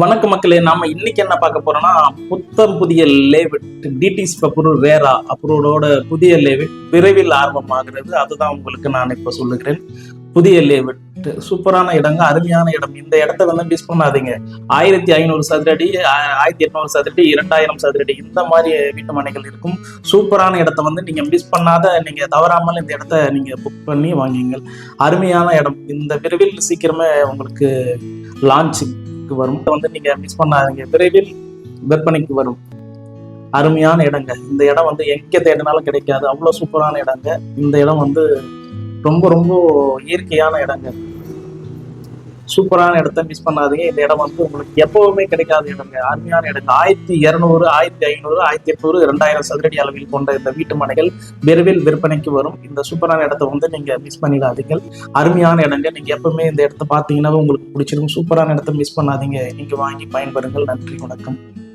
வணக்க மக்களே நாம இன்னைக்கு என்ன பார்க்க போறோம்னா புத்தம் புதிய லேவிட் டிடிஸ் பப்பூர் வேரா அப்ரூவோட புதிய லேவிட் விரைவில் ஆர்வமாகிறது அதுதான் உங்களுக்கு நான் இப்ப சொல்லுகிறேன். புதிய லேவிட் சூப்பரான இடங்க அருமையான இடம். இந்த இடத்த வந்து மிஸ் பண்ணாதீங்க. ஆயிரத்தி ஐநூறு சதுரடி அடி ஆயிரத்தி எட்நூறு சதுரடி இரண்டாயிரம் சதுரடி இந்த மாதிரி வீட்டு மனைகள் இருக்கும். சூப்பரான இடத்த வந்து நீங்க மிஸ் பண்ணாத நீங்க தவறாமல் இந்த இடத்த நீங்க புக் பண்ணி வாங்குங்கள். அருமையான இடம். இந்த விரைவில் சீக்கிரமே உங்களுக்கு விற்பனைக்கு வரும். வந்து நீங்க மிஸ் பண்ணாதீங்க. விரைவில் விற்பனைக்கு வரும். அருமையான இடங்க. இந்த இடம் வந்து எங்க தேடினாலும் கிடைக்காது. அவ்வளோ சூப்பரான இடங்க. இந்த இடம் வந்து ரொம்ப ரொம்ப இயற்கையான இடங்க. சூப்பரான இடத்த மிஸ் பண்ணாதீங்க. இந்த இடம் வந்து உங்களுக்கு எப்பவுமே கிடைக்காத இடம். அருமையான இடம். ஆயிரத்தி இருநூறு ஆயிரத்தி ஐநூறு ஆயிரத்தி எட்நூறு ரெண்டாயிரம் சதுரடி அளவில் கொண்ட இந்த வீட்டு மனைகள் விரைவில் விற்பனைக்கு வரும். இந்த சூப்பரான இடத்த வந்து நீங்க மிஸ் பண்ணிடாதீங்க. அருமையான இடங்க நீங்க எப்பவுமே இந்த இடத்த பார்த்தீங்கன்னா உங்களுக்கு பிடிச்சிருக்கும் சூப்பரான இடத்த மிஸ் பண்ணாதீங்க. நீங்க வாங்கி பயன்பெறுங்கள். நன்றி வணக்கம்.